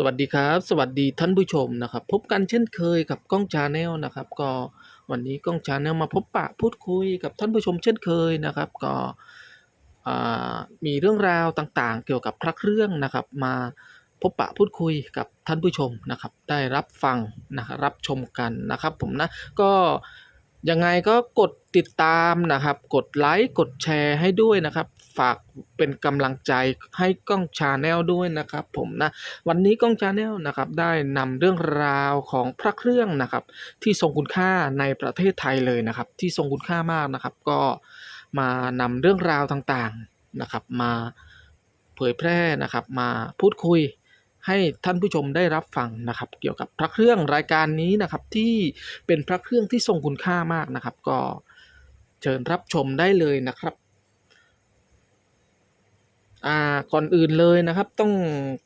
สวัสดีครับ สวัสดีท่านผู้ชมนะครับ พบกันเช่นเคยกับก้องชาแนลนะครับ ก็วันนี้ก้องชาแนลมาพบปะพูดคุยกับท่านผู้ชมเช่นเคยนะครับ ก็มีเรื่องราวต่างๆ เกี่ยวกับพระเครื่องนะครับ มาพบปะพูดคุยกับท่านผู้ชมนะครับ ได้รับฟังนะครับรับชมกันนะครับ ผมนะก็ ยังไงก็กดติดตามนะครับ กดไลค์กดแชร์ให้ด้วยนะครับ ฝากเป็นกำลังใจให้ก้องชาแนลด้วยนะครับ ผมนะวันนี้ก้องชาแนลนะครับได้นำเรื่องราวของพระเครื่องนะครับ ที่ทรงคุณค่าในประเทศไทยเลยนะครับ ที่ทรงคุณค่ามากนะครับ ก็มานำเรื่องราวต่างๆนะครับ มาเผยแพร่นะครับ มาพูดคุย ให้ท่านผู้ชมได้รับฟังนะครับ เกี่ยวกับพระเครื่องรายการนี้นะครับ ที่เป็นพระเครื่องที่ทรงคุณค่ามากนะครับ ก็เชิญรับชมได้เลยนะครับอ่าก่อนอื่นเลยนะครับ ต้อง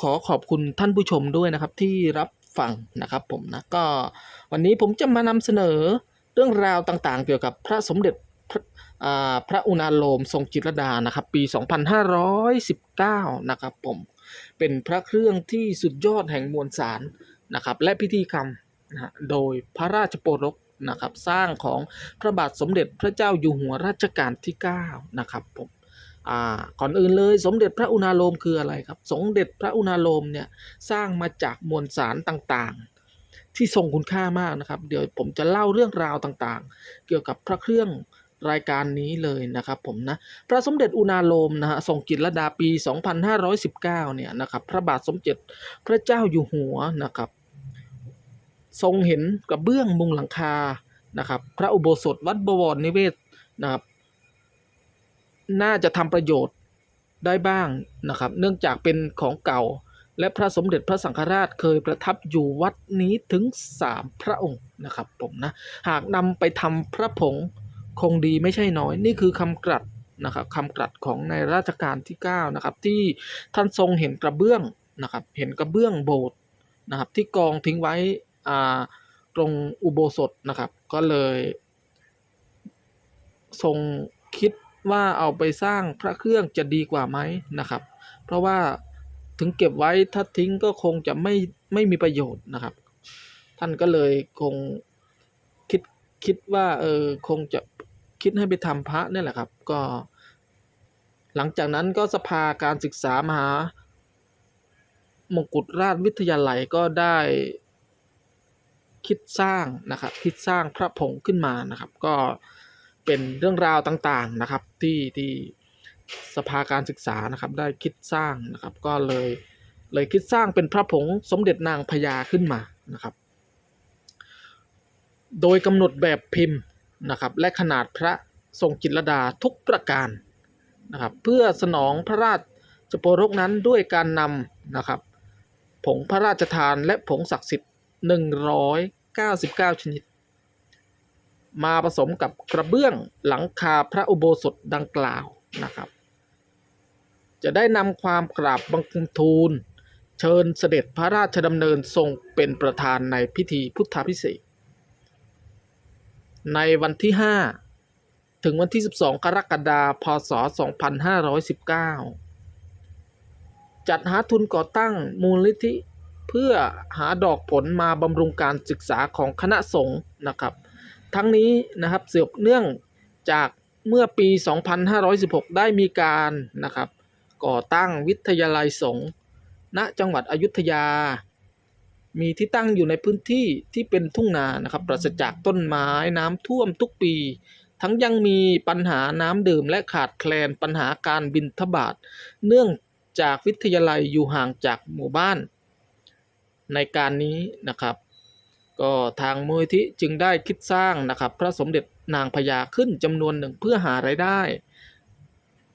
ขอขอบคุณท่านผู้ชมด้วยนะครับ ที่รับฟังนะครับผมนะก็วันนี้ผมจะมานำเสนอเรื่องราวต่างๆ เกี่ยวกับพระสมเด็จพระพระอุณาโลมทรงจิตรดานะครับ ปี 2519 นะครับผม เป็นพระเครื่องที่สุดยอดแห่งมวลสารนะครับและพิธีกรรมนะโดยพระราชโปรกนะครับสร้างของพระบาทสมเด็จพระเจ้าอยู่หัวรัชกาลที่9นะครับผมก่อนอื่นเลยสมเด็จพระอุณาโลมคืออะไรครับ สมเด็จพระอุณาโลมเนี่ยสร้างมาจากมวลสารต่างๆ ที่ทรงคุณค่ามากนะครับ เดี๋ยวผมจะเล่าเรื่องราวต่างๆ เกี่ยวกับพระเครื่อง รายการนี้เลยนะครับผมนะพระสมเด็จอุณาโลมนะฮะทรงกิจระดาปี 2519 เนี่ยนะครับพระบาทสมเด็จพระเจ้าอยู่หัวนะครับทรงเห็นกระเบื้องมุงหลังคานะครับพระอุโบสถวัดบวรนิเวศนะครับน่าจะทำประโยชน์ได้บ้างนะครับ เนื่องจากเป็นของเก่า และพระสมเด็จพระสังฆราชเคยประทับอยู่วัดนี้ถึง 3 พระองค์นะครับผมนะหากนำไปทำพระผง คงดีไม่ใช่น้อย นี่คือคำกรัดนะครับคำกรัดของในราชการที่9นะครับที่ท่านทรงเห็นกระเบื้องนะครับเห็นกระเบื้องโบสถ์นะครับที่กองทิ้งไว้อ่าตรงอุโบสถนะครับก็เลยทรงคิดว่าเอาไปสร้างพระเครื่องจะดีกว่าไหมนะครับ เพราะว่าถึงเก็บไว้ถ้าทิ้งก็คงจะไม่ไม่มีประโยชน์นะครับ ท่านก็เลยคง คิดว่าเออคงจะคิดให้ไปทำพระนี่แหละครับ ก็ หลังจากนั้นก็สภาการศึกษามหามงกุฎราชวิทยาลัยก็ได้คิดสร้างนะครับคิดสร้างพระผงขึ้นมานะครับ ก็เป็นเรื่องราวต่างๆนะครับที่ที่สภาการศึกษานะครับได้คิดสร้างนะครับ ก็เลยเลยคิดสร้างเป็นพระผงสมเด็จนางพญาขึ้นมานะครับ โดยกำหนดแบบพิมพ์นะครับและขนาดพระทรงจิตรดาทุกประการนะครับเพื่อสนองพระราชโปรกนั้นด้วยการนำนะครับผงพระราชทานและผงศักดิ์สิทธิ์ 199 ชนิด มาผสมกับกระเบื้องหลังคาพระอุโบสถดังกล่าวนะครับ จะได้นำความกราบบังคมทูล เชิญเสด็จพระราชดำเนินทรงเป็นประธานในพิธีพุทธาพิเศษ ในวันที่ 5 ถึงวันที่ 12 กรกฎาคม พศ 2519 จัดหาทุนก่อตั้งมูลนิธิ เพื่อหาดอกผลมาบำรุงการศึกษาของคณะสงฆ์นะครับ ทั้งนี้นะครับเสืบเนื่องจากเมื่อปี 2516 ได้มีการนะครับก่อตั้งวิทยาลัยสงฆ์ณจังหวัดอยุธยา มีที่ตั้งอยู่ในพื้นที่ที่เป็นทุ่งนานะครับปราศจากต้นไม้น้ำท่วมทุกปี ทั้งยังมีปัญหาน้ำดื่มและขาดแคลนปัญหาการบินทบาท เนื่องจากวิทยาลัยอยู่ห่างจากหมู่บ้าน ในการนี้นะครับ ก็ทางมูลที่จึงได้คิดสร้างนะครับ พระสมเด็จนางพญาขึ้นจำนวนหนึ่งเพื่อหารายได้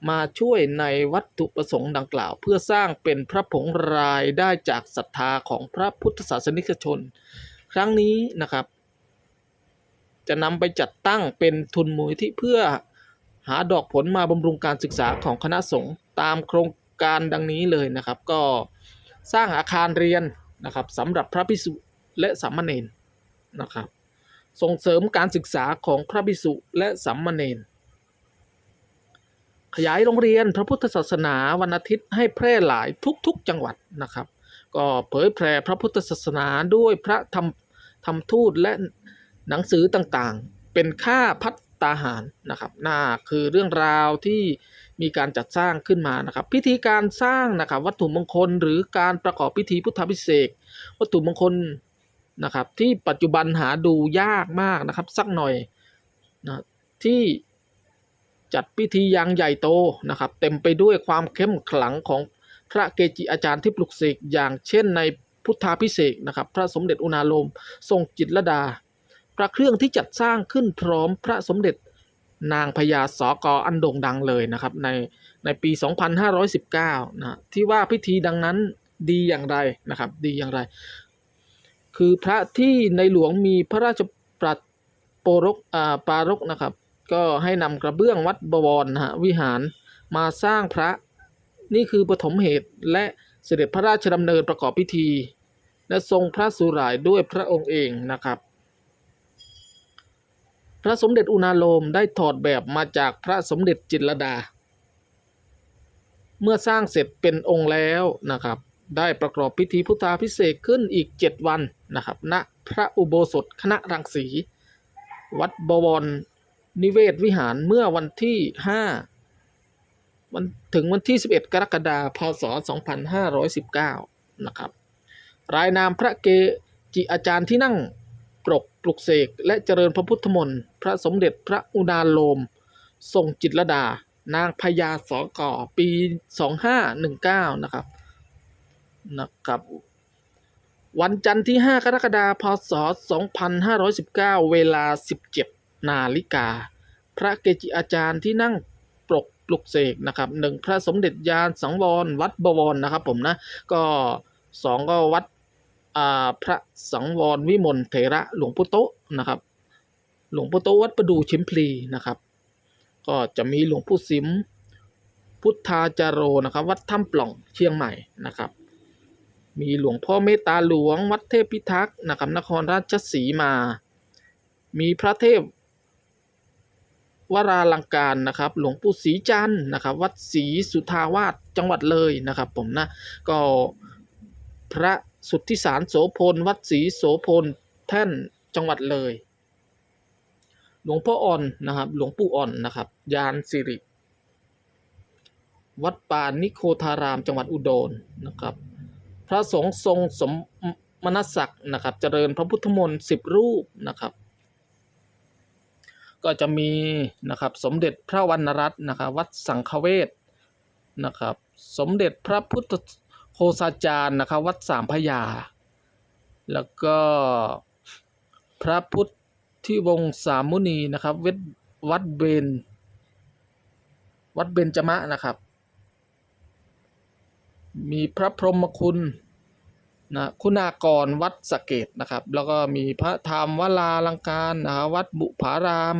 มาช่วยในวัตถุประสงค์ดังกล่าว เพื่อสร้างเป็นพระผงรายได้จากศรัทธาของพระพุทธศาสนิกชน ครั้งนี้นะครับ จะนำไปจัดตั้งเป็นทุนมูลที่เพื่อหาดอกผลมาบำรุงการศึกษาของคณะสงฆ์ตามโครงการดังนี้เลยนะครับ ก็สร้างอาคารเรียนนะครับสำหรับพระภิกษุและสามเณรนะครับ ส่งเสริมการศึกษาของพระภิกษุและสามเณร ขยายโรงเรียนพระพุทธศาสนาวันอาทิตย์ให้แพร่หลายทุกๆจังหวัดนะครับ ก็เผยแผ่พระพุทธศาสนาด้วยพระธรรมธรรมทูตและหนังสือต่างๆ เป็นค่าพัตตาหารนะครับน่าคือเรื่องราวที่มีการจัดสร้างขึ้นมานะครับ พิธีการสร้างนะครับวัตถุมงคลหรือการประกอบพิธีพุทธพิเศษวัตถุมงคลนะครับที่ปัจจุบันหาดูยากมากนะครับสักหน่อยนะที่ จัดพิธีอย่างใหญ่โตนะครับ เต็มไปด้วยความเข้มขลังของพระเกจิอาจารย์ที่ปลุกเสกอย่างเช่นในพุทธาพิเศษนะครับ พระสมเด็จอุณาโลม ทรงจิตรดา พระเครื่องที่จัดสร้างขึ้นพร้อมพระสมเด็จนางพญาสอกออันโด่งดังเลยนะครับ ในในปี 2519 นะที่ว่าพิธีดังนั้นดีอย่างไรนะครับ ดีอย่างไร คือพระที่ในหลวงมีพระราชปรัดโปรกอ่าปารกนะครับ ก็ให้นำกระเบื้องวัดบวรนะฮะวิหารมาสร้างพระนี่คือปฐมเหตุและเสด็จพระราชดำเนินประกอบพิธี และทรงพระสุรายด้วยพระองค์เองนะครับ พระสมเด็จอุณาโลมได้ถอดแบบมาจากพระสมเด็จจิตรดา เมื่อสร้างเสร็จเป็นองค์แล้วนะครับ ได้ประกอบพิธีพุทธาพิเศษขึ้นอีก 7 วันนะครับณพระอุโบสถคณะรังสี วัดบวร นิเวศวิหารเมื่อวันที่5วันถึงวันที่ 11 กรกฎาคม พศ 2519 นะครับ รายนามพระเกจิอาจารย์ที่นั่งปรกปลุกเสก และเจริญพระพุทธมนต์พระสมเด็จพระอุณาโลม ทรงจิตรดา นางพญาสอกอปี 2519 นะครับ นะครับวันจันทร์ที่ 5 กรกฎาคม พศ 2519 เวลา 17 นาฬิกา พระเกจิอาจารย์ที่นั่งปรกปลุกเสกนะครับหนึ่งพระสมเด็จยานสังวรวัดบวรนะครับผมนะก็สองก็วัดพระสังวรวิมลเถระหลวงปู่โตะนะครับ หลวงปู่โตะวัดประดูชิมพลีนะครับ ก็จะมีหลวงปู่สิมพุทธาจารโรนะครับ วัดถ้ำปล่องเชียงใหม่นะครับ มีหลวงพ่อเมตตาหลวงวัดเทพพิทักษ์นะครับนครราชสีมา มีพระเทพ วราลังการนะครับ หลวงปู่ศรีจันทร์นะครับ วัดศรีสุทาวาสจังหวัดเลยนะครับ ผมนะก็พระสุทธิสารโสพล วัดศรีโสพลแท่นจังหวัดเลย หลวงพ่ออ่อนนะครับ หลวงปู่อ่อนนะครับ ยานสิริ วัดป่านิโคธาราม จังหวัดอุดรนะครับ พระสงฆ์ทรงสมมณศักดิ์นะครับ เจริญพระพุทธมนต์สิบรูปนะครับ ก็จะมีนะครับสมเด็จพระวรรณรัตน์นะครับวัดสังฆเวชนะครับสมเด็จพระพุทธโคสาจารย์นะครับวัดสามพยา แล้วก็พระพุทธที่วงสามมุนีนะครับเวทวัดเบนวัดเบญจมะนะครับ มีพระพรหมคุณ นะคุณากรวัดสะเกตนะครับ แล้วก็มีพระธรรมวลาลังการนะครับวัดบุผาราม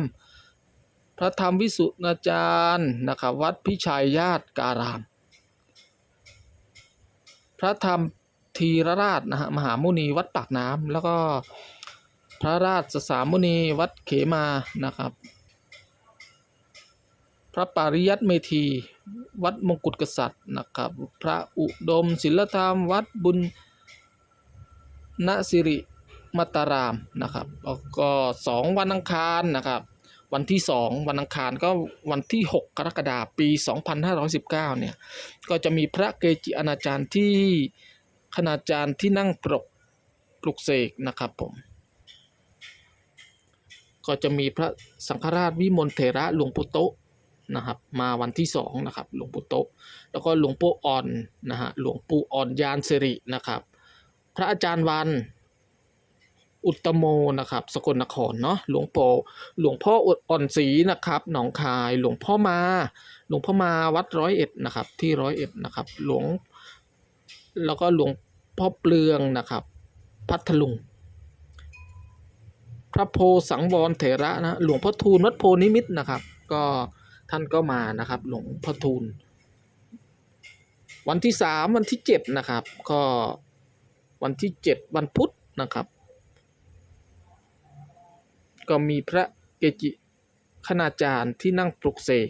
พระธรรมวิสุทนาจารย์นะครับวัดพิชัยญาติการาม พระธรรมทีรราชนะฮะมหามุนีวัดปากน้ำแล้วก็พระราชสามุนีวัดเขมานะครับ พระปริยัติเมธีวัดมงกุฎกษัตริย์นะครับ พระอุดมศิลธรรมวัดบุญ ณสิริมัตตารามนะครับแล้วก็สองวันอังคารนะครับ วันที่สองวันอังคารก็วันที่ 6 กรกฎาคมปี 2519 เนี่ย ก็จะมีพระเกจิอาจารย์ที่คณาจารย์ที่นั่งปรกปลุกเสกนะครับผม ก็จะมีพระสังฆราชวิมลเถระหลวงปู่โตะนะครับมาวันที่สองนะครับหลวงปู่โตะแล้วก็หลวงปู่อ่อนนะฮะหลวงปู่อ่อนยานสิรินะครับ พระอาจารย์วันอุตโมนะครับสกลนครเนาะหลวงพ่หลวงพ่ออ่อนศรีนะครับหนองคายหลวงพ่อมา หลวงพ่อมาวัดร้อยเอ็ดนะครับที่ร้อยเอ็ดนะครับหลวงแล้วก็หลวงพ่อเปลืองนะครับพัทลุง พระโพสังวรเถระนะหลวงพ่อทูลวัดโพนิมิตนะครับ ก็ท่านก็มานะครับหลวงพ่อทูล วันที่สามวันที่เจ็ดนะครับก็ วันที่เจ็ดวันพุธนะครับ ก็มีพระเกจิคณาจารย์ที่นั่งปลุกเสก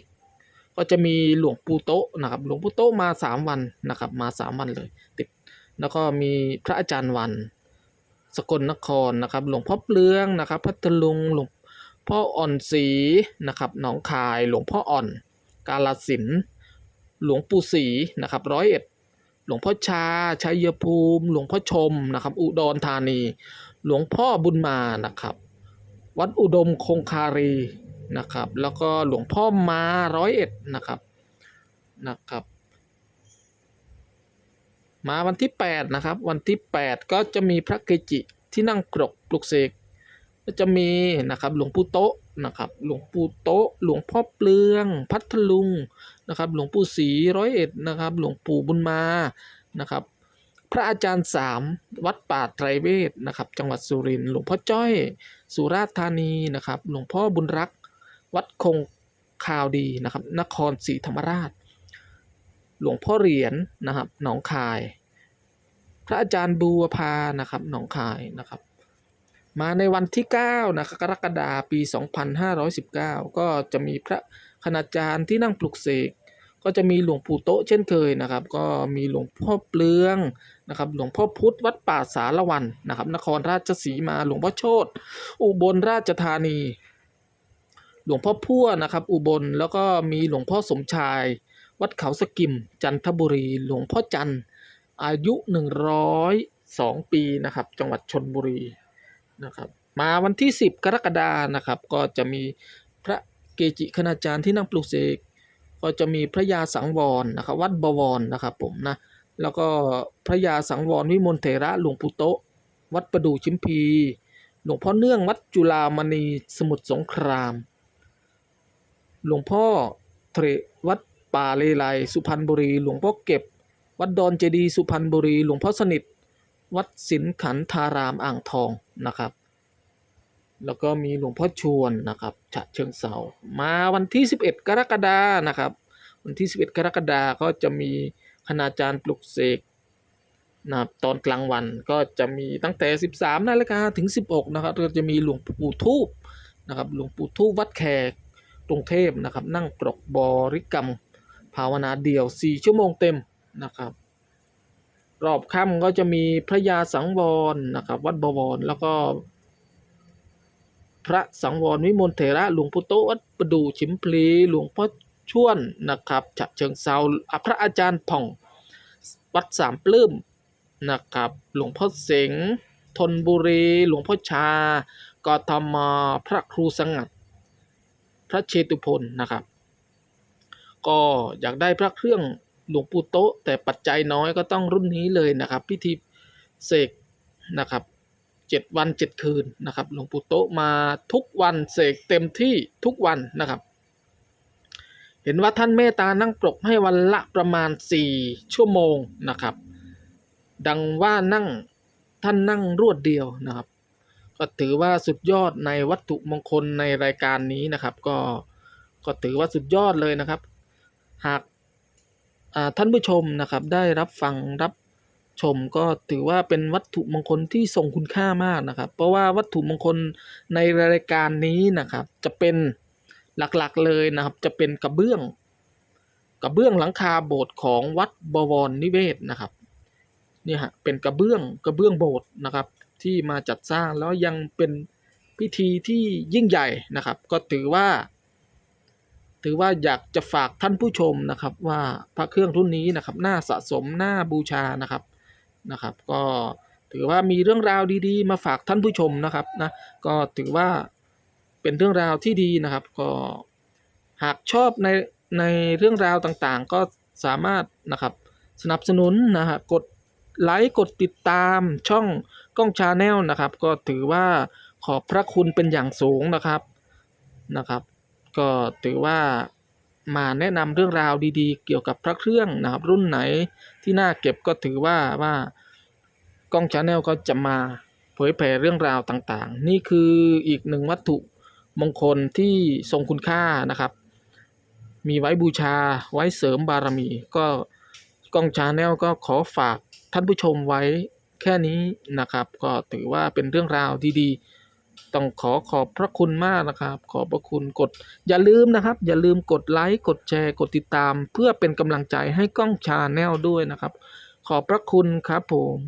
ก็จะมีหลวงปู่โตนะครับ หลวงปู่โตมาสามวันนะครับ มาสามวันเลยติดแล้วก็มีพระอาจารย์วัน สกลนครนะครับ หลวงพ่อเปลืองนะครับพัทลุงหลวงพ่ออ่อนศรีนะครับหนองคาย หลวงพ่ออ่อน กาลสินหลวงปู่ศรีนะครับร้อยเอ็ด หลวงพ่อชา ชัยภูมิ หลวงพ่อชมนะครับ อุดรธานี หลวงพ่อบุญมานะครับ วัดอุดมคงคารีนะครับ แล้วก็หลวงพ่อมาร้อยเอ็ดนะครับนะครับ มาวันที่ 8 นะครับ วันที่ 8 ก็จะมีพระเกจิที่นั่งกรกปลุกเสกก็จะมีนะครับหลวงปู่โตะนะครับ หลวงปู่โตะหลวงพ่อเปลือง พัทลุง นะครับหลวงปู่ศรีร้อยเอ็ดนะครับหลวงปู่บุญมานะครับพระอาจารย์สามวัดป่าไตรเวทนะครับจังหวัดสุรินทร์หลวงพ่อจ้อยสุราษฎร์ธานีนะครับหลวงพ่อบุญรัก วัดคงคาวดีนะครับนครศรีธรรมราช หลวงพ่อเหรียญนะครับหนองคาย พระอาจารย์บูวพานะครับหนองคายนะครับมาในวันที่9นะครับกรกฎาคมปี 2519 ก็จะมีพระ คณาจารย์ที่นั่งปลุกเสกก็จะมีหลวงปู่โตะเช่นเคยนะครับ ก็มีหลวงพ่อเปลืองนะครับ หลวงพ่อพุธวัดป่าสารวันนะครับ นครราชสีมาหลวงพ่อโชตอุบลราชธานี หลวงพ่อพั่วนะครับ อุบลแล้วก็มีหลวงพ่อสมชาย วัดเขาสกิม จันทบุรี หลวงพ่อจันทร์อายุ 102 ปีนะครับ จังหวัดชนบุรีนะครับ มาวันที่ 10 กรกฎานะครับ ก็จะมี เกจิคณาจารย์ที่นั่งปลุกเสกก็จะมีพระยาสังวรนะครับวัดบวรนะครับผมนะแล้วก็พระยาสังวรวิมลเถระหลวงปู่โตวัดประดู่ชิมพีหลวงพ่อเนื่องวัดจุฬามณีสมุทรสงคราม หลวงพ่อเทรวัดป่าเลไลสุพรรณบุรี หลวงพ่อเก็บ วัดดอนเจดียสุพรรณบุรี หลวงพ่อสนิท วัดสินขันธารามอ่างทองนะครับ แล้วก็มีหลวงพ่อชวนนะครับฉะเชิงเซามาวันที่ 11 กรกฎานะครับ วันที่ 11 กรกฎาก็จะมีคณาจารย์ปลุกเสกนะครับตอนกลางวันก็จะมีตั้งแต่ 13นาฬิกาถึง 16นะครับก็จะมีหลวงปู่ทูบนะครับหลวงปู่ทูบวัดแขกกรุงเทพนะครับ นั่งปรกบริกรรม ภาวนาเดี่ยว 4 ชั่วโมงเต็มนะครับ รอบค่ำก็จะมีพระยาสังวรนะครับ วัดบวรแล้วก็ พระสังวรวิมลเถระหลวงปู่โตวัดประดูชิมพลีหลวงพ่อช่วนนะครับฉะเชิงเซาพระอาจารย์ผ่องวัดสามปลื้มนะครับหลวงพ่อเสงธนบุรี หลวงพ่อชากทมพระครูสงัด พระเชตุพนนะครับ ก็อยากได้พระเครื่องหลวงปู่โตแต่ปัจจัยน้อยก็ต้องรุ่นนี้เลยนะครับ พิธีเสกนะครับ เจ็ดวันเจ็ดคืนนะครับหลวงปู่โตมาทุกวันเสกเต็มที่ทุกวันนะครับ เห็นว่าท่านเมตตานั่งปรกให้วันละประมาณสี่ชั่วโมงนะครับ ดังว่านั่งท่านนั่งรวดเดียวนะครับ ก็ถือว่าสุดยอดในวัตถุมงคลในรายการนี้นะครับ ก็ก็ถือว่าสุดยอดเลยนะครับ หากท่านผู้ชมนะครับได้รับฟังรับ ชมก็ถือว่าเป็นวัตถุมงคลที่ทรงคุณค่ามากนะครับ เพราะว่าวัตถุมงคลในรายการนี้นะครับ จะเป็นหลักๆเลยนะครับ จะเป็นกระเบื้อง กระเบื้องหลังคาโบสถ์ของวัดบวรนิเวศนะครับเนี่ยฮะเป็นกระเบื้องกระเบื้องโบสถ์นะครับ ที่มาจัดสร้างแล้วยังเป็นพิธีที่ยิ่งใหญ่นะครับ ก็ถือว่า ถือว่าอยากจะฝากท่านผู้ชมนะครับ ว่าพระเครื่องรุ่นนี้นะครับ น่าสะสมน่าบูชานะครับ นะครับ ก็ถือว่ามีเรื่องราวดีๆ มาฝากท่านผู้ชมนะครับนะก็ถือว่าเป็นเรื่องราวที่ดีนะครับ ก็หากชอบในในเรื่องราวต่างๆ ก็สามารถนะครับสนับสนุนนะฮะกดไลค์กดติดตามช่องกล้องชาแนลนะครับ ก็ถือว่าขอบพระคุณเป็นอย่างสูงนะครับนะครับ ก็ถือว่า มาแนะนำเรื่องราวดีๆ เกี่ยวกับพระเครื่องนะครับรุ่นไหนที่น่าเก็บก็ถือว่าว่ากล้องชาแนลก็จะมาเผยแผ่เรื่องราวต่างๆ นี่คืออีกหนึ่งวัตถุมงคลที่ทรงคุณค่านะครับ มีไว้บูชาไว้เสริมบารมี ก็กล้องชาแนลก็ขอฝากท่านผู้ชมไว้แค่นี้นะครับ ก็ถือว่าเป็นเรื่องราวดีๆ ต้องขอขอบพระคุณมากนะครับ ขอบพระคุณกด อย่าลืมนะครับ อย่าลืมกดไลค์กดแชร์กดติดตาม เพื่อเป็นกำลังใจให้กล้องชาแนลด้วยนะครับ ขอบพระคุณครับผม